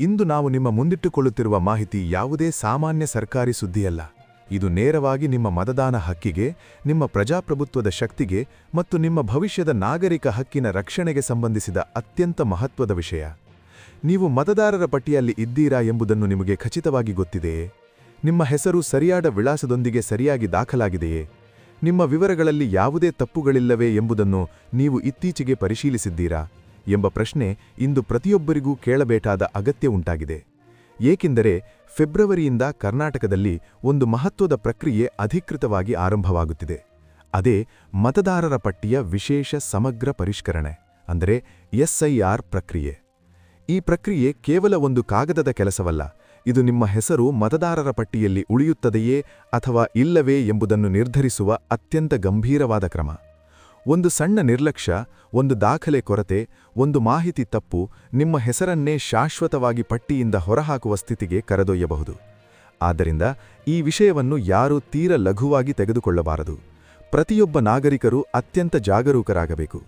ಇಂದು ನಾವು ನಿಮ್ಮ ಮುಂದಿಟ್ಟುಕೊಳ್ಳುತ್ತಿರುವ ಮಾಹಿತಿ ಯಾವುದೇ ಸಾಮಾನ್ಯ ಸರ್ಕಾರಿ ಸುದ್ದಿಯಲ್ಲ. ಇದು ನೇರವಾಗಿ ನಿಮ್ಮ ಮತದಾನ ಹಕ್ಕಿಗೆ, ನಿಮ್ಮ ಪ್ರಜಾಪ್ರಭುತ್ವದ ಶಕ್ತಿಗೆ ಮತ್ತು ನಿಮ್ಮ ಭವಿಷ್ಯದ ನಾಗರಿಕ ಹಕ್ಕಿನ ರಕ್ಷಣೆಗೆ ಸಂಬಂಧಿಸಿದ ಅತ್ಯಂತ ಮಹತ್ವದ ವಿಷಯ. ನೀವು ಮತದಾರರ ಪಟ್ಟಿಯಲ್ಲಿ ಇದ್ದೀರಾ ಎಂಬುದನ್ನು ನಿಮಗೆ ಖಚಿತವಾಗಿ ಗೊತ್ತಿದೆಯೇ ನಿಮ್ಮ ಹೆಸರು ಸರಿಯಾದ ವಿಳಾಸದೊಂದಿಗೆ ಸರಿಯಾಗಿ ದಾಖಲಾಗಿದೆಯೇ? ನಿಮ್ಮ ವಿವರಗಳಲ್ಲಿ ಯಾವುದೇ ತಪ್ಪುಗಳಿಲ್ಲವೇ ಎಂಬುದನ್ನು ನೀವು ಇತ್ತೀಚೆಗೆ ಪರಿಶೀಲಿಸಿದ್ದೀರಾ? ಎಂಬ ಪ್ರಶ್ನೆ ಇಂದು ಪ್ರತಿಯೊಬ್ಬರಿಗೂ ಕೇಳಬೇಕಾದ ಅಗತ್ಯ ಉಂಟಾಗಿದೆ. ಏಕೆಂದರೆ ಫೆಬ್ರವರಿಯಿಂದ ಕರ್ನಾಟಕದಲ್ಲಿ ಒಂದು ಮಹತ್ವದ ಪ್ರಕ್ರಿಯೆ ಅಧಿಕೃತವಾಗಿ ಆರಂಭವಾಗುತ್ತಿದೆ. ಅದೇ ಮತದಾರರ ಪಟ್ಟಿಯ ವಿಶೇಷ ಸಮಗ್ರ ಪರಿಷ್ಕರಣೆ, ಅಂದರೆ ಎಸ್ಐಆರ್ ಪ್ರಕ್ರಿಯೆ. ಈ ಪ್ರಕ್ರಿಯೆ ಕೇವಲ ಒಂದು ಕಾಗದದ ಕೆಲಸವಲ್ಲ, ಇದು ನಿಮ್ಮ ಹೆಸರು ಮತದಾರರ ಪಟ್ಟಿಯಲ್ಲಿ ಉಳಿಯುತ್ತದೆಯೇ ಅಥವಾ ಇಲ್ಲವೇ ಎಂಬುದನ್ನು ನಿರ್ಧರಿಸುವ ಅತ್ಯಂತ ಗಂಭೀರವಾದ ಕ್ರಮ. ಒಂದು ಸಣ್ಣ ನಿರ್ಲಕ್ಷ್ಯ, ಒಂದು ದಾಖಲೆ ಕೊರತೆ, ಒಂದು ಮಾಹಿತಿ ತಪ್ಪು ನಿಮ್ಮ ಹೆಸರನ್ನೇ ಶಾಶ್ವತವಾಗಿ ಪಟ್ಟಿಯಿಂದ ಹೊರಹಾಕುವ ಸ್ಥಿತಿಗೆ ಕರೆದೊಯ್ಯಬಹುದು. ಆದ್ದರಿಂದ ಈ ವಿಷಯವನ್ನು ಯಾರೂ ತೀರ ಲಘುವಾಗಿ ತೆಗೆದುಕೊಳ್ಳಬಾರದು. ಪ್ರತಿಯೊಬ್ಬ ನಾಗರಿಕರು ಅತ್ಯಂತ ಜಾಗರೂಕರಾಗಬೇಕು.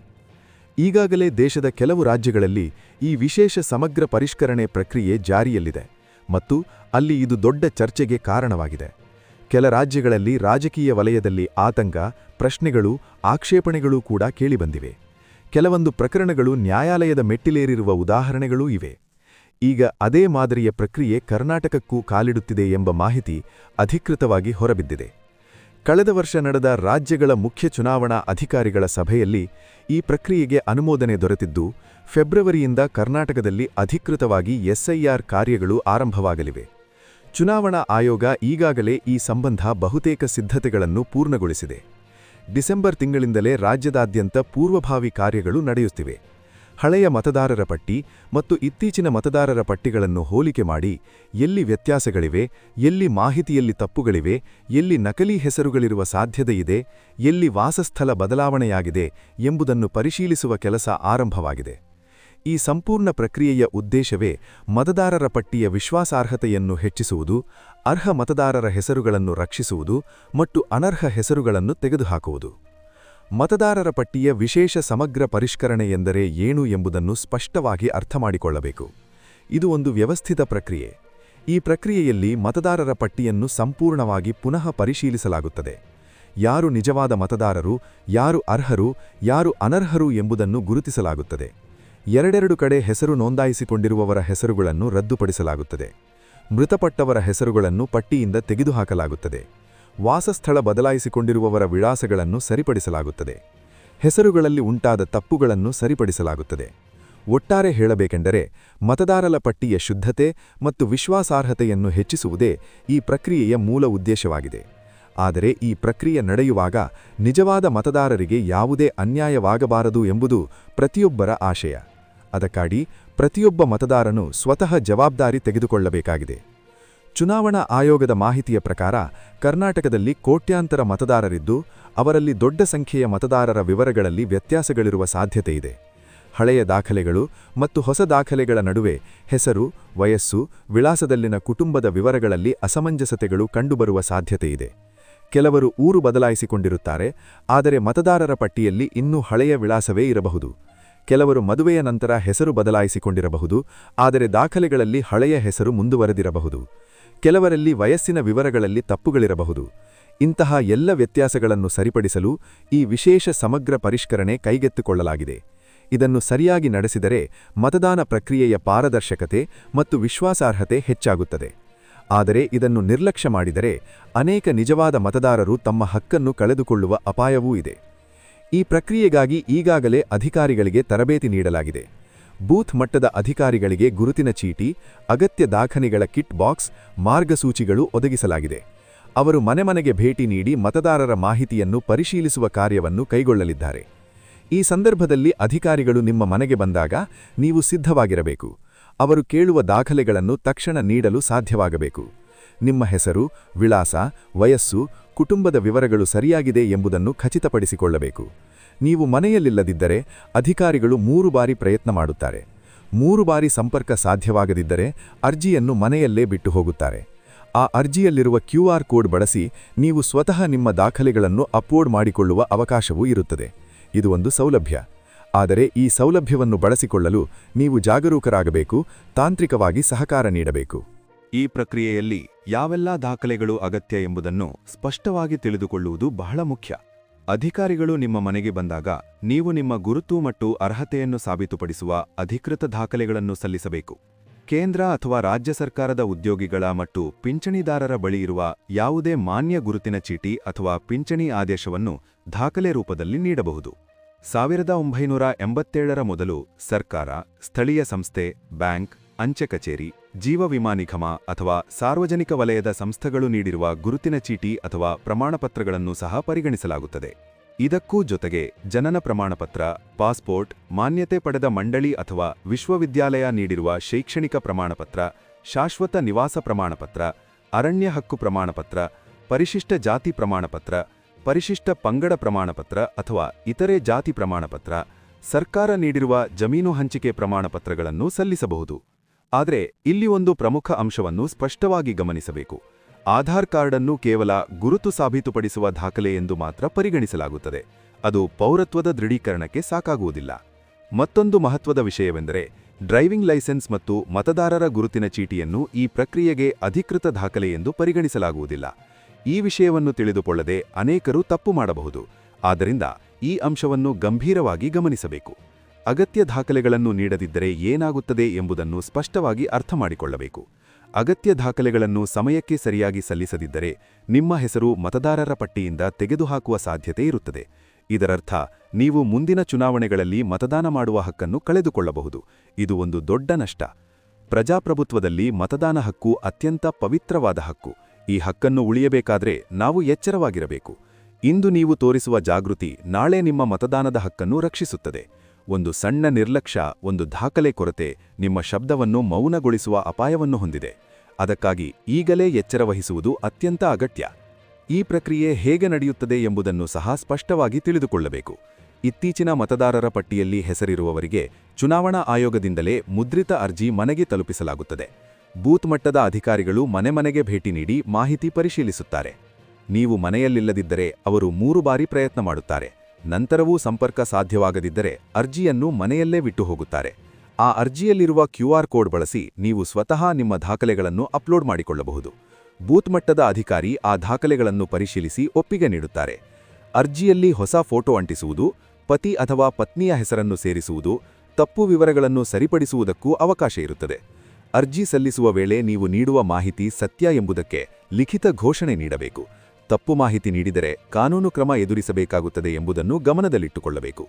ಈಗಾಗಲೇ ದೇಶದ ಕೆಲವು ರಾಜ್ಯಗಳಲ್ಲಿ ಈ ವಿಶೇಷ ಸಮಗ್ರ ಪರಿಷ್ಕರಣೆ ಪ್ರಕ್ರಿಯೆ ಜಾರಿಯಲ್ಲಿದೆ ಮತ್ತು ಅಲ್ಲಿ ಇದು ದೊಡ್ಡ ಚರ್ಚೆಗೆ ಕಾರಣವಾಗಿದೆ. ಕೆಲ ರಾಜ್ಯಗಳಲ್ಲಿ ರಾಜಕೀಯ ವಲಯದಲ್ಲಿ ಆತಂಕ, ಪ್ರಶ್ನೆಗಳು, ಆಕ್ಷೇಪಣೆಗಳೂ ಕೂಡ ಕೇಳಿಬಂದಿವೆ. ಕೆಲವೊಂದು ಪ್ರಕರಣಗಳು ನ್ಯಾಯಾಲಯದ ಮೆಟ್ಟಿಲೇರಿರುವ ಉದಾಹರಣೆಗಳೂ ಇವೆ. ಈಗ ಅದೇ ಮಾದರಿಯ ಪ್ರಕ್ರಿಯೆ ಕರ್ನಾಟಕಕ್ಕೂ ಕಾಲಿಡುತ್ತಿದೆ ಎಂಬ ಮಾಹಿತಿ ಅಧಿಕೃತವಾಗಿ ಹೊರಬಿದ್ದಿದೆ. ಕಳೆದ ವರ್ಷ ನಡೆದ ರಾಜ್ಯಗಳ ಮುಖ್ಯ ಚುನಾವಣಾ ಅಧಿಕಾರಿಗಳ ಸಭೆಯಲ್ಲಿ ಈ ಪ್ರಕ್ರಿಯೆಗೆ ಅನುಮೋದನೆ ದೊರೆತಿದ್ದು, ಫೆಬ್ರವರಿಯಿಂದ ಕರ್ನಾಟಕದಲ್ಲಿ ಅಧಿಕೃತವಾಗಿ ಎಸ್ಐಆರ್ ಕಾರ್ಯಗಳು ಆರಂಭವಾಗಲಿವೆ. ಚುನಾವಣಾ ಆಯೋಗ ಈಗಾಗಲೇ ಈ ಸಂಬಂಧ ಬಹುತೇಕ ಸಿದ್ಧತೆಗಳನ್ನು ಪೂರ್ಣಗೊಳಿಸಿದೆ. ಡಿಸೆಂಬರ್ ತಿಂಗಳಿಂದಲೇ ರಾಜ್ಯದಾದ್ಯಂತ ಪೂರ್ವಭಾವಿ ಕಾರ್ಯಗಳು ನಡೆಯುತ್ತಿವೆ. ಹಳೆಯ ಮತದಾರರ ಪಟ್ಟಿ ಮತ್ತು ಇತ್ತೀಚಿನ ಮತದಾರರ ಪಟ್ಟಿಗಳನ್ನು ಹೋಲಿಕೆ ಮಾಡಿ ಎಲ್ಲಿ ವ್ಯತ್ಯಾಸಗಳಿವೆ, ಎಲ್ಲಿ ಮಾಹಿತಿಯಲ್ಲಿ ತಪ್ಪುಗಳಿವೆ, ಎಲ್ಲಿ ನಕಲಿ ಹೆಸರುಗಳಿರುವ ಸಾಧ್ಯತೆಯಿದೆ ಎಲ್ಲಿ ವಾಸಸ್ಥಳ ಬದಲಾವಣೆಯಾಗಿದೆ ಎಂಬುದನ್ನು ಪರಿಶೀಲಿಸುವ ಕೆಲಸ ಆರಂಭವಾಗಿದೆ. ಈ ಸಂಪೂರ್ಣ ಪ್ರಕ್ರಿಯೆಯ ಉದ್ದೇಶವೇ ಮತದಾರರ ಪಟ್ಟಿಯ ವಿಶ್ವಾಸಾರ್ಹತೆಯನ್ನು ಹೆಚ್ಚಿಸುವುದು, ಅರ್ಹ ಮತದಾರರ ಹೆಸರುಗಳನ್ನು ರಕ್ಷಿಸುವುದು ಮತ್ತು ಅನರ್ಹ ಹೆಸರುಗಳನ್ನು ತೆಗೆದುಹಾಕುವುದು. ಮತದಾರರ ಪಟ್ಟಿಯ ವಿಶೇಷ ಸಮಗ್ರ ಪರಿಷ್ಕರಣೆ ಎಂದರೆ ಏನು ಎಂಬುದನ್ನು ಸ್ಪಷ್ಟವಾಗಿ ಅರ್ಥಮಾಡಿಕೊಳ್ಳಬೇಕು. ಇದು ಒಂದು ವ್ಯವಸ್ಥಿತ ಪ್ರಕ್ರಿಯೆ. ಈ ಪ್ರಕ್ರಿಯೆಯಲ್ಲಿ ಮತದಾರರ ಪಟ್ಟಿಯನ್ನು ಸಂಪೂರ್ಣವಾಗಿ ಪುನಃ ಪರಿಶೀಲಿಸಲಾಗುತ್ತದೆ. ಯಾರು ನಿಜವಾದ ಮತದಾರರು, ಯಾರು ಅರ್ಹರು, ಯಾರು ಅನರ್ಹರು ಎಂಬುದನ್ನು ಗುರುತಿಸಲಾಗುತ್ತದೆ. ಎರಡೆರಡು ಕಡೆ ಹೆಸರು ನೋಂದಾಯಿಸಿಕೊಂಡಿರುವವರ ಹೆಸರುಗಳನ್ನು ರದ್ದುಪಡಿಸಲಾಗುತ್ತದೆ. ಮೃತಪಟ್ಟವರ ಹೆಸರುಗಳನ್ನು ಪಟ್ಟಿಯಿಂದ ತೆಗೆದುಹಾಕಲಾಗುತ್ತದೆ. ವಾಸಸ್ಥಳ ಬದಲಾಯಿಸಿಕೊಂಡಿರುವವರ ವಿಳಾಸಗಳನ್ನು ಸರಿಪಡಿಸಲಾಗುತ್ತದೆ. ಹೆಸರುಗಳಲ್ಲಿ ಉಂಟಾದ ತಪ್ಪುಗಳನ್ನು ಸರಿಪಡಿಸಲಾಗುತ್ತದೆ. ಒಟ್ಟಾರೆ ಹೇಳಬೇಕೆಂದರೆ, ಮತದಾರರ ಪಟ್ಟಿಯ ಶುದ್ಧತೆ ಮತ್ತು ವಿಶ್ವಾಸಾರ್ಹತೆಯನ್ನು ಹೆಚ್ಚಿಸುವುದೇ ಈ ಪ್ರಕ್ರಿಯೆಯ ಮೂಲ ಉದ್ದೇಶವಾಗಿದೆ. ಆದರೆ ಈ ಪ್ರಕ್ರಿಯೆ ನಡೆಯುವಾಗ ನಿಜವಾದ ಮತದಾರರಿಗೆ ಯಾವುದೇ ಅನ್ಯಾಯವಾಗಬಾರದು ಎಂಬುದು ಪ್ರತಿಯೊಬ್ಬರ ಆಶಯ. ಅದಕ್ಕಾಗಿ ಪ್ರತಿಯೊಬ್ಬ ಮತದಾರನು ಸ್ವತಃ ಜವಾಬ್ದಾರಿ ತೆಗೆದುಕೊಳ್ಳಬೇಕಾಗಿದೆ. ಚುನಾವಣಾ ಆಯೋಗದ ಮಾಹಿತಿಯ ಪ್ರಕಾರ ಕರ್ನಾಟಕದಲ್ಲಿ ಕೋಟ್ಯಾಂತರ ಮತದಾರರಿದ್ದು, ಅವರಲ್ಲಿ ದೊಡ್ಡ ಸಂಖ್ಯೆಯ ಮತದಾರರ ವಿವರಗಳಲ್ಲಿ ವ್ಯತ್ಯಾಸಗಳಿರುವ ಸಾಧ್ಯತೆಯಿದೆ ಹಳೆಯ ದಾಖಲೆಗಳು ಮತ್ತು ಹೊಸ ದಾಖಲೆಗಳ ನಡುವೆ ಹೆಸರು, ವಯಸ್ಸು, ವಿಳಾಸದಲ್ಲಿನ ಕುಟುಂಬದ ವಿವರಗಳಲ್ಲಿ ಅಸಮಂಜಸತೆಗಳು ಕಂಡುಬರುವ ಸಾಧ್ಯತೆಯಿದೆ ಕೆಲವರು ಊರು ಬದಲಾಯಿಸಿಕೊಂಡಿರುತ್ತಾರೆ, ಆದರೆ ಮತದಾರರ ಪಟ್ಟಿಯಲ್ಲಿ ಇನ್ನೂ ಹಳೆಯ ವಿಳಾಸವೇ ಇರಬಹುದು. ಕೆಲವರು ಮದುವೆಯ ನಂತರ ಹೆಸರು ಬದಲಾಯಿಸಿಕೊಂಡಿರಬಹುದು, ಆದರೆ ದಾಖಲೆಗಳಲ್ಲಿ ಹಳೆಯ ಹೆಸರು ಮುಂದುವರೆದಿರಬಹುದು. ಕೆಲವರಲ್ಲಿ ವಯಸ್ಸಿನ ವಿವರಗಳಲ್ಲಿ ತಪ್ಪುಗಳಿರಬಹುದು. ಇಂತಹ ಎಲ್ಲ ವ್ಯತ್ಯಾಸಗಳನ್ನು ಸರಿಪಡಿಸಲು ಈ ವಿಶೇಷ ಸಮಗ್ರ ಪರಿಷ್ಕರಣೆ ಕೈಗೆತ್ತಿಕೊಳ್ಳಲಾಗಿದೆ. ಇದನ್ನು ಸರಿಯಾಗಿ ನಡೆಸಿದರೆ ಮತದಾನ ಪ್ರಕ್ರಿಯೆಯ ಪಾರದರ್ಶಕತೆ ಮತ್ತು ವಿಶ್ವಾಸಾರ್ಹತೆ ಹೆಚ್ಚಾಗುತ್ತದೆ. ಆದರೆ ಇದನ್ನು ನಿರ್ಲಕ್ಷ್ಯ ಮಾಡಿದರೆ ಅನೇಕ ನಿಜವಾದ ಮತದಾರರು ತಮ್ಮ ಹಕ್ಕನ್ನು ಕಳೆದುಕೊಳ್ಳುವ ಅಪಾಯವೂ ಇದೆ. ಈ ಪ್ರಕ್ರಿಯೆಗಾಗಿ ಈಗಾಗಲೇ ಅಧಿಕಾರಿಗಳಿಗೆ ತರಬೇತಿ ನೀಡಲಾಗಿದೆ. ಬೂತ್ ಮಟ್ಟದ ಅಧಿಕಾರಿಗಳಿಗೆ ಗುರುತಿನ ಚೀಟಿ, ಅಗತ್ಯ ದಾಖಲೆಗಳ ಕಿಟ್ ಬಾಕ್ಸ್, ಮಾರ್ಗಸೂಚಿಗಳು ಒದಗಿಸಲಾಗಿದೆ. ಅವರು ಮನೆ ಮನೆಗೆ ಭೇಟಿ ನೀಡಿ ಮತದಾರರ ಮಾಹಿತಿಯನ್ನು ಪರಿಶೀಲಿಸುವ ಕಾರ್ಯವನ್ನು ಕೈಗೊಳ್ಳಲಿದ್ದಾರೆ. ಈ ಸಂದರ್ಭದಲ್ಲಿ ಅಧಿಕಾರಿಗಳು ನಿಮ್ಮ ಮನೆಗೆ ಬಂದಾಗ ನೀವು ಸಿದ್ಧವಾಗಿರಬೇಕು. ಅವರು ಕೇಳುವ ದಾಖಲೆಗಳನ್ನು ತಕ್ಷಣ ನೀಡಲು ಸಾಧ್ಯವಾಗಬೇಕು. ನಿಮ್ಮ ಹೆಸರು, ವಿಳಾಸ, ವಯಸ್ಸು ಕುಟುಂಬದ ವಿವರಗಳು ಸರಿಯಾಗಿದೆ ಎಂಬುದನ್ನು ಖಚಿತಪಡಿಸಿಕೊಳ್ಳಬೇಕು. ನೀವು ಮನೆಯಲ್ಲಿಲ್ಲದಿದ್ದರೆ ಅಧಿಕಾರಿಗಳು ಮೂರು ಬಾರಿ ಪ್ರಯತ್ನ ಮಾಡುತ್ತಾರೆ. ಮೂರು ಬಾರಿ ಸಂಪರ್ಕ ಸಾಧ್ಯವಾಗದಿದ್ದರೆ ಅರ್ಜಿಯನ್ನು ಮನೆಯಲ್ಲೇ ಬಿಟ್ಟು ಹೋಗುತ್ತಾರೆ. ಆ ಅರ್ಜಿಯಲ್ಲಿರುವ ಕ್ಯೂ ಆರ್ ಕೋಡ್ ಬಳಸಿ ನೀವು ಸ್ವತಃ ನಿಮ್ಮ ದಾಖಲೆಗಳನ್ನು ಅಪ್ಲೋಡ್ ಮಾಡಿಕೊಳ್ಳುವ ಅವಕಾಶವೂ ಇರುತ್ತದೆ. ಇದು ಒಂದು ಸೌಲಭ್ಯ. ಆದರೆ ಈ ಸೌಲಭ್ಯವನ್ನು ಬಳಸಿಕೊಳ್ಳಲು ನೀವು ಜಾಗರೂಕರಾಗಬೇಕು, ತಾಂತ್ರಿಕವಾಗಿ ಸಹಕಾರ ನೀಡಬೇಕು. ಈ ಪ್ರಕ್ರಿಯೆಯಲ್ಲಿ ಯಾವೆಲ್ಲ ದಾಖಲೆಗಳು ಅಗತ್ಯ ಎಂಬುದನ್ನು ಸ್ಪಷ್ಟವಾಗಿ ತಿಳಿದುಕೊಳ್ಳುವುದು ಬಹಳ ಮುಖ್ಯ. ಅಧಿಕಾರಿಗಳು ನಿಮ್ಮ ಮನೆಗೆ ಬಂದಾಗ ನೀವು ನಿಮ್ಮ ಗುರುತು ಮತ್ತು ಅರ್ಹತೆಯನ್ನು ಸಾಬೀತುಪಡಿಸುವ ಅಧಿಕೃತ ದಾಖಲೆಗಳನ್ನು ಸಲ್ಲಿಸಬೇಕು. ಕೇಂದ್ರ ಅಥವಾ ರಾಜ್ಯ ಸರ್ಕಾರದ ಉದ್ಯೋಗಿಗಳ ಮತ್ತು ಪಿಂಚಣಿದಾರರ ಬಳಿ ಇರುವ ಯಾವುದೇ ಮಾನ್ಯ ಗುರುತಿನ ಚೀಟಿ ಅಥವಾ ಪಿಂಚಣಿ ಆದೇಶವನ್ನು ದಾಖಲೆ ರೂಪದಲ್ಲಿ ನೀಡಬಹುದು. ಸಾವಿರದ ಒಂಬೈನೂರ ಎಂಬತ್ತೇಳರ ಮೊದಲು ಸರ್ಕಾರ, ಸ್ಥಳೀಯ ಸಂಸ್ಥೆ, ಬ್ಯಾಂಕ್, ಅಂಚೆ ಕಚೇರಿ ಜೀವ ವಿಮಾ ನಿಗಮ ಅಥವಾ ಸಾರ್ವಜನಿಕ ವಲಯದ ಸಂಸ್ಥೆಗಳು ನೀಡಿರುವ ಗುರುತಿನ ಚೀಟಿ ಅಥವಾ ಪ್ರಮಾಣಪತ್ರಗಳನ್ನು ಸಹ ಪರಿಗಣಿಸಲಾಗುತ್ತದೆ. ಇದಕ್ಕೂ ಜೊತೆಗೆ ಜನನ ಪ್ರಮಾಣಪತ್ರ, ಪಾಸ್ಪೋರ್ಟ್, ಮಾನ್ಯತೆ ಪಡೆದ ಮಂಡಳಿ ಅಥವಾ ವಿಶ್ವವಿದ್ಯಾಲಯ ನೀಡಿರುವ ಶೈಕ್ಷಣಿಕ ಪ್ರಮಾಣಪತ್ರ, ಶಾಶ್ವತ ನಿವಾಸ ಪ್ರಮಾಣಪತ್ರ, ಅರಣ್ಯ ಹಕ್ಕು ಪ್ರಮಾಣಪತ್ರ, ಪರಿಶಿಷ್ಟ ಜಾತಿ ಪ್ರಮಾಣಪತ್ರ, ಪರಿಶಿಷ್ಟ ಪಂಗಡ ಪ್ರಮಾಣಪತ್ರ ಅಥವಾ ಇತರೆ ಜಾತಿ ಪ್ರಮಾಣಪತ್ರ, ಸರ್ಕಾರ ನೀಡಿರುವ ಜಮೀನು ಹಂಚಿಕೆ ಪ್ರಮಾಣಪತ್ರಗಳನ್ನು ಸಲ್ಲಿಸಬಹುದು. ಆದರೆ ಇಲ್ಲಿ ಒಂದು ಪ್ರಮುಖ ಅಂಶವನ್ನು ಸ್ಪಷ್ಟವಾಗಿ ಗಮನಿಸಬೇಕು. ಆಧಾರ್ ಕಾರ್ಡನ್ನು ಕೇವಲ ಗುರುತು ಸಾಬೀತುಪಡಿಸುವ ದಾಖಲೆ ಎಂದು ಮಾತ್ರ ಪರಿಗಣಿಸಲಾಗುತ್ತದೆ. ಅದು ಪೌರತ್ವದ ದೃಢೀಕರಣಕ್ಕೆ ಸಾಕಾಗುವುದಿಲ್ಲ. ಮತ್ತೊಂದು ಮಹತ್ವದ ವಿಷಯವೆಂದರೆ, ಡ್ರೈವಿಂಗ್ ಲೈಸೆನ್ಸ್ ಮತ್ತು ಮತದಾರರ ಗುರುತಿನ ಚೀಟಿಯನ್ನು ಈ ಪ್ರಕ್ರಿಯೆಗೆ ಅಧಿಕೃತ ದಾಖಲೆ ಎಂದು ಪರಿಗಣಿಸಲಾಗುವುದಿಲ್ಲ. ಈ ವಿಷಯವನ್ನು ತಿಳಿದುಕೊಳ್ಳದೆ ಅನೇಕರು ತಪ್ಪು ಮಾಡಬಹುದು. ಆದ್ದರಿಂದ ಈ ಅಂಶವನ್ನು ಗಂಭೀರವಾಗಿ ಗಮನಿಸಬೇಕು. ಅಗತ್ಯ ದಾಖಲೆಗಳನ್ನು ನೀಡದಿದ್ದರೆ ಏನಾಗುತ್ತದೆ ಎಂಬುದನ್ನು ಸ್ಪಷ್ಟವಾಗಿ ಅರ್ಥಮಾಡಿಕೊಳ್ಳಬೇಕು. ಅಗತ್ಯ ದಾಖಲೆಗಳನ್ನು ಸಮಯಕ್ಕೆ ಸರಿಯಾಗಿ ಸಲ್ಲಿಸದಿದ್ದರೆ ನಿಮ್ಮ ಹೆಸರು ಮತದಾರರ ಪಟ್ಟಿಯಿಂದ ತೆಗೆದುಹಾಕುವ ಸಾಧ್ಯತೆ ಇರುತ್ತದೆ. ಇದರರ್ಥ, ನೀವು ಮುಂದಿನ ಚುನಾವಣೆಗಳಲ್ಲಿ ಮತದಾನ ಮಾಡುವ ಹಕ್ಕನ್ನು ಕಳೆದುಕೊಳ್ಳಬಹುದು. ಇದು ಒಂದು ದೊಡ್ಡ ನಷ್ಟ. ಪ್ರಜಾಪ್ರಭುತ್ವದಲ್ಲಿ ಮತದಾನ ಹಕ್ಕು ಅತ್ಯಂತ ಪವಿತ್ರವಾದ ಹಕ್ಕು. ಈ ಹಕ್ಕನ್ನು ಉಳಿಯಬೇಕಾದರೆ ನಾವು ಎಚ್ಚರವಾಗಿರಬೇಕು. ಇಂದು ನೀವು ತೋರಿಸುವ ಜಾಗೃತಿ ನಾಳೆ ನಿಮ್ಮ ಮತದಾನದ ಹಕ್ಕನ್ನು ರಕ್ಷಿಸುತ್ತದೆ. ಒಂದು ಸಣ್ಣ ನಿರ್ಲಕ್ಷ್ಯ ಒಂದು ದಾಖಲೆ ಕೊರತೆ ನಿಮ್ಮ ಶಬ್ದವನ್ನು ಮೌನಗೊಳಿಸುವ ಅಪಾಯವನ್ನು ಹೊಂದಿದೆ. ಅದಕ್ಕಾಗಿ ಈಗಲೇ ಎಚ್ಚರವಹಿಸುವುದು ಅತ್ಯಂತ ಅಗತ್ಯ. ಈ ಪ್ರಕ್ರಿಯೆ ಹೇಗೆ ನಡೆಯುತ್ತದೆ ಎಂಬುದನ್ನು ಸಹ ಸ್ಪಷ್ಟವಾಗಿ ತಿಳಿದುಕೊಳ್ಳಬೇಕು. ಇತ್ತೀಚಿನ ಮತದಾರರ ಪಟ್ಟಿಯಲ್ಲಿ ಹೆಸರಿರುವವರಿಗೆ ಚುನಾವಣಾ ಆಯೋಗದಿಂದಲೇ ಮುದ್ರಿತ ಅರ್ಜಿ ಮನೆಗೆ ತಲುಪಿಸಲಾಗುತ್ತದೆ. ಬೂತ್ ಮಟ್ಟದ ಅಧಿಕಾರಿಗಳು ಮನೆ ಮನೆಗೆ ಭೇಟಿ ನೀಡಿ ಮಾಹಿತಿ ಪರಿಶೀಲಿಸುತ್ತಾರೆ. ನೀವು ಮನೆಯಲ್ಲಿಲ್ಲದಿದ್ದರೆ ಅವರು ಮೂರು ಬಾರಿ ಪ್ರಯತ್ನ ಮಾಡುತ್ತಾರೆ. ನಂತರವೂ ಸಂಪರ್ಕ ಸಾಧ್ಯವಾಗದಿದ್ದರೆ ಅರ್ಜಿಯನ್ನು ಮನೆಯಲ್ಲೇ ಬಿಟ್ಟು ಹೋಗುತ್ತಾರೆ ಆ ಅರ್ಜಿಯಲ್ಲಿರುವ ಕ್ಯೂಆರ್ ಕೋಡ್ ಬಳಸಿ ನೀವು ಸ್ವತಃ ನಿಮ್ಮ ದಾಖಲೆಗಳನ್ನು ಅಪ್ಲೋಡ್ ಮಾಡಿಕೊಳ್ಳಬಹುದು. ಬೂತ್ ಮಟ್ಟದ ಅಧಿಕಾರಿ ಆ ದಾಖಲೆಗಳನ್ನು ಪರಿಶೀಲಿಸಿ ಒಪ್ಪಿಗೆ ನೀಡುತ್ತಾರೆ. ಅರ್ಜಿಯಲ್ಲಿ ಹೊಸ ಫೋಟೋ ಅಂಟಿಸುವುದು, ಪತಿ ಅಥವಾ ಪತ್ನಿಯ ಹೆಸರನ್ನು ಸೇರಿಸುವುದು, ತಪ್ಪು ವಿವರಗಳನ್ನು ಸರಿಪಡಿಸುವುದಕ್ಕೂ ಅವಕಾಶ ಇರುತ್ತದೆ. ಅರ್ಜಿ ಸಲ್ಲಿಸುವ ವೇಳೆ ನೀವು ನೀಡುವ ಮಾಹಿತಿ ಸತ್ಯ ಎಂಬುದಕ್ಕೆ ಲಿಖಿತ ಘೋಷಣೆ ನೀಡಬೇಕು. ತಪ್ಪು ಮಾಹಿತಿ ನೀಡಿದರೆ ಕಾನೂನು ಕ್ರಮ ಎದುರಿಸಬೇಕಾಗುತ್ತದೆ ಎಂಬುದನ್ನು ಗಮನದಲ್ಲಿಟ್ಟುಕೊಳ್ಳಬೇಕು.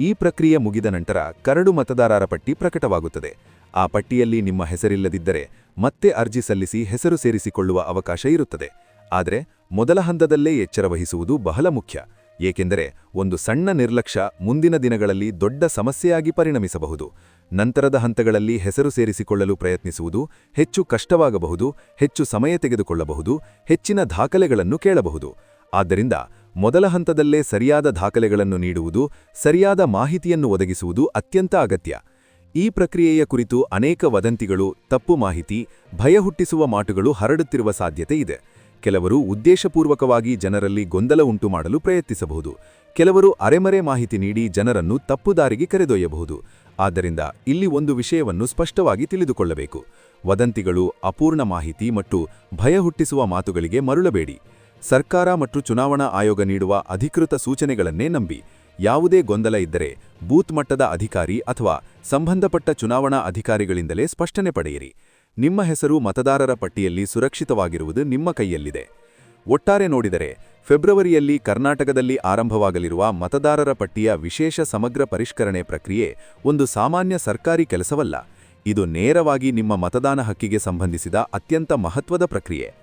ಈ ಪ್ರಕ್ರಿಯೆ ಮುಗಿದ ನಂತರ ಕರಡು ಮತದಾರರ ಪಟ್ಟಿ ಪ್ರಕಟವಾಗುತ್ತದೆ. ಆ ಪಟ್ಟಿಯಲ್ಲಿ ನಿಮ್ಮ ಹೆಸರಿಲ್ಲದಿದ್ದರೆ ಮತ್ತೆ ಅರ್ಜಿ ಸಲ್ಲಿಸಿ ಹೆಸರು ಸೇರಿಸಿಕೊಳ್ಳುವ ಅವಕಾಶ ಇರುತ್ತದೆ. ಆದರೆ ಮೊದಲ ಹಂತದಲ್ಲೇ ಎಚ್ಚರವಹಿಸುವುದು ಬಹಳ ಮುಖ್ಯ. ಏಕೆಂದರೆ ಒಂದು ಸಣ್ಣ ನಿರ್ಲಕ್ಷ್ಯ ಮುಂದಿನ ದಿನಗಳಲ್ಲಿ ದೊಡ್ಡ ಸಮಸ್ಯೆಯಾಗಿ ಪರಿಣಮಿಸಬಹುದು. ನಂತರದ ಹಂತಗಳಲ್ಲಿ ಹೆಸರು ಸೇರಿಸಿಕೊಳ್ಳಲು ಪ್ರಯತ್ನಿಸುವುದು ಹೆಚ್ಚು ಕಷ್ಟವಾಗಬಹುದು, ಹೆಚ್ಚು ಸಮಯ ತೆಗೆದುಕೊಳ್ಳಬಹುದು, ಹೆಚ್ಚಿನ ದಾಖಲೆಗಳನ್ನು ಕೇಳಬಹುದು. ಆದ್ದರಿಂದ ಮೊದಲ ಹಂತದಲ್ಲೇ ಸರಿಯಾದ ದಾಖಲೆಗಳನ್ನು ನೀಡುವುದು, ಸರಿಯಾದ ಮಾಹಿತಿಯನ್ನು ಒದಗಿಸುವುದು ಅತ್ಯಂತ ಅಗತ್ಯ. ಈ ಪ್ರಕ್ರಿಯೆಯ ಕುರಿತು ಅನೇಕ ವದಂತಿಗಳು, ತಪ್ಪು ಮಾಹಿತಿ, ಭಯ ಹುಟ್ಟಿಸುವ ಮಾತುಗಳು ಹರಡುತ್ತಿರುವ ಸಾಧ್ಯತೆ ಇದೆ. ಕೆಲವರು ಉದ್ದೇಶಪೂರ್ವಕವಾಗಿ ಜನರಲ್ಲಿ ಗೊಂದಲ ಉಂಟುಮಾಡಲು ಪ್ರಯತ್ನಿಸಬಹುದು. ಕೆಲವರು ಅರೆಮರೆ ಮಾಹಿತಿ ನೀಡಿ ಜನರನ್ನು ತಪ್ಪುದಾರಿಗೆ ಕರೆದೊಯ್ಯಬಹುದು. ಆದ್ದರಿಂದ ಇಲ್ಲಿ ಒಂದು ವಿಷಯವನ್ನು ಸ್ಪಷ್ಟವಾಗಿ ತಿಳಿದುಕೊಳ್ಳಬೇಕು. ವದಂತಿಗಳು, ಅಪೂರ್ಣ ಮಾಹಿತಿ ಮತ್ತು ಭಯ ಹುಟ್ಟಿಸುವ ಮಾತುಗಳಿಗೆ ಮರುಳಬೇಡಿ. ಸರ್ಕಾರ ಮತ್ತು ಚುನಾವಣಾ ಆಯೋಗ ನೀಡುವ ಅಧಿಕೃತ ಸೂಚನೆಗಳನ್ನೇ ನಂಬಿ. ಯಾವುದೇ ಗೊಂದಲ ಇದ್ದರೆ ಬೂತ್ ಮಟ್ಟದ ಅಧಿಕಾರಿ ಅಥವಾ ಸಂಬಂಧಪಟ್ಟ ಚುನಾವಣಾ ಅಧಿಕಾರಿಗಳಿಂದಲೇ ಸ್ಪಷ್ಟನೆ ಪಡೆಯಿರಿ. ನಿಮ್ಮ ಹೆಸರು ಮತದಾರರ ಪಟ್ಟಿಯಲ್ಲಿ ಸುರಕ್ಷಿತವಾಗಿರುವುದು ನಿಮ್ಮ ಕೈಯಲ್ಲಿದೆ. ಒಟ್ಟಾರೆ ನೋಡಿದರೆ ಫೆಬ್ರವರಿಯಲ್ಲಿ ಕರ್ನಾಟಕದಲ್ಲಿ ಆರಂಭವಾಗಲಿರುವ ಮತದಾರರ ಪಟ್ಟಿಯ ವಿಶೇಷ ಸಮಗ್ರ ಪರಿಷ್ಕರಣೆ ಪ್ರಕ್ರಿಯೆ ಒಂದು ಸಾಮಾನ್ಯ ಸರ್ಕಾರಿ ಕೆಲಸವಲ್ಲ. ಇದು ನೇರವಾಗಿ ನಿಮ್ಮ ಮತದಾನ ಹಕ್ಕಿಗೆ ಸಂಬಂಧಿಸಿದ ಅತ್ಯಂತ ಮಹತ್ವದ ಪ್ರಕ್ರಿಯೆ.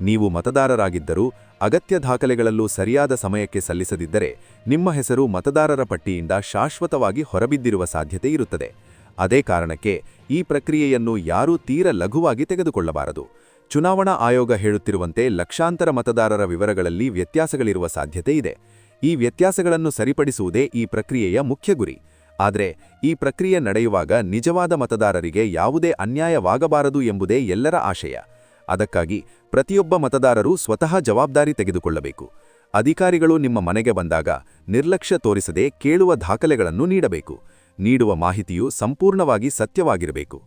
ನೀವು ಮತದಾರರಾಗಿದ್ದರೂ ಅಗತ್ಯ ದಾಖಲೆಗಳಲ್ಲೂ ಸರಿಯಾದ ಸಮಯಕ್ಕೆ ಸಲ್ಲಿಸದಿದ್ದರೆ ನಿಮ್ಮ ಹೆಸರು ಮತದಾರರ ಪಟ್ಟಿಯಿಂದ ಶಾಶ್ವತವಾಗಿ ಹೊರಬಿದ್ದಿರುವ ಸಾಧ್ಯತೆ ಇರುತ್ತದೆ. ಅದೇ ಕಾರಣಕ್ಕೆ ಈ ಪ್ರಕ್ರಿಯೆಯನ್ನು ಯಾರೂ ತೀರ ಲಘುವಾಗಿ ತೆಗೆದುಕೊಳ್ಳಬಾರದು. ಚುನಾವಣಾ ಆಯೋಗ ಹೇಳುತ್ತಿರುವಂತೆ ಲಕ್ಷಾಂತರ ಮತದಾರರ ವಿವರಗಳಲ್ಲಿ ವ್ಯತ್ಯಾಸಗಳಿರುವ ಸಾಧ್ಯತೆ ಇದೆ. ಈ ವ್ಯತ್ಯಾಸಗಳನ್ನು ಸರಿಪಡಿಸುವುದೇ ಈ ಪ್ರಕ್ರಿಯೆಯ ಮುಖ್ಯ ಗುರಿ. ಆದರೆ, ಈ ಪ್ರಕ್ರಿಯೆ ನಡೆಯುವಾಗ ನಿಜವಾದ ಮತದಾರರಿಗೆ ಯಾವುದೇ ಅನ್ಯಾಯವಾಗಬಾರದು ಎಂಬುದೇ ಎಲ್ಲರ ಆಶಯ. ಅದಕ್ಕಾಗಿ ಪ್ರತಿಯೊಬ್ಬ ಮತದಾರರು ಸ್ವತಃ ಜವಾಬ್ದಾರಿ ತೆಗೆದುಕೊಳ್ಳಬೇಕು. ಅಧಿಕಾರಿಗಳು ನಿಮ್ಮ ಮನೆಗೆ ಬಂದಾಗ ನಿರ್ಲಕ್ಷ್ಯ ತೋರಿಸದೆ ಕೇಳುವ ದಾಖಲೆಗಳನ್ನು ನೀಡಬೇಕು. ನೀಡುವ ಮಾಹಿತಿಯು ಸಂಪೂರ್ಣವಾಗಿ ಸತ್ಯವಾಗಿರಬೇಕು.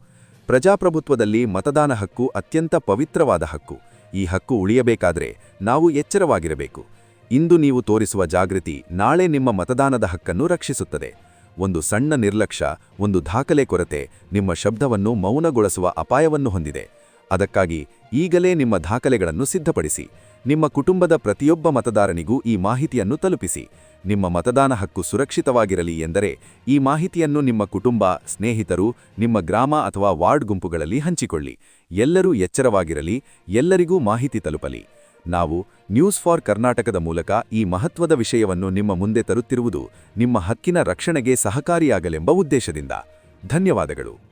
ಪ್ರಜಾಪ್ರಭುತ್ವದಲ್ಲಿ ಮತದಾನ ಹಕ್ಕು ಅತ್ಯಂತ ಪವಿತ್ರವಾದ ಹಕ್ಕು. ಈ ಹಕ್ಕು ಉಳಿಯಬೇಕಾದರೆ ನಾವು ಎಚ್ಚರವಾಗಿರಬೇಕು. ಇಂದು ನೀವು ತೋರಿಸುವ ಜಾಗೃತಿ ನಾಳೆ ನಿಮ್ಮ ಮತದಾನದ ಹಕ್ಕನ್ನು ರಕ್ಷಿಸುತ್ತದೆ. ಒಂದು ಸಣ್ಣ ನಿರ್ಲಕ್ಷ್ಯ, ಒಂದು ದಾಖಲೆ ಕೊರತೆ ನಿಮ್ಮ ಶಬ್ದವನ್ನು ಮೌನಗೊಳಿಸುವ ಅಪಾಯವನ್ನು ಹೊಂದಿದೆ. ಅದಕ್ಕಾಗಿ ಈಗಲೇ ನಿಮ್ಮ ದಾಖಲೆಗಳನ್ನು ಸಿದ್ಧಪಡಿಸಿ. ನಿಮ್ಮ ಕುಟುಂಬದ ಪ್ರತಿಯೊಬ್ಬ ಮತದಾರನಿಗೂ ಈ ಮಾಹಿತಿಯನ್ನು ತಲುಪಿಸಿ. ನಿಮ್ಮ ಮತದಾನ ಹಕ್ಕು ಸುರಕ್ಷಿತವಾಗಿರಲಿ ಎಂದರೆ ಈ ಮಾಹಿತಿಯನ್ನು ನಿಮ್ಮ ಕುಟುಂಬ, ಸ್ನೇಹಿತರು, ನಿಮ್ಮ ಗ್ರಾಮ ಅಥವಾ ವಾರ್ಡ್ ಗುಂಪುಗಳಲ್ಲಿ ಹಂಚಿಕೊಳ್ಳಿ. ಎಲ್ಲರೂ ಎಚ್ಚರವಾಗಿರಲಿ, ಎಲ್ಲರಿಗೂ ಮಾಹಿತಿ ತಲುಪಲಿ. ನಾವು ನ್ಯೂಸ್ ಫಾರ್ ಕರ್ನಾಟಕದ ಮೂಲಕ ಈ ಮಹತ್ವದ ವಿಷಯವನ್ನು ನಿಮ್ಮ ಮುಂದೆ ತರುತ್ತಿರುವುದು ನಿಮ್ಮ ಹಕ್ಕಿನ ರಕ್ಷಣೆಗೆ ಸಹಕಾರಿಯಾಗಲೆಂಬ ಉದ್ದೇಶದಿಂದ. ಧನ್ಯವಾದಗಳು.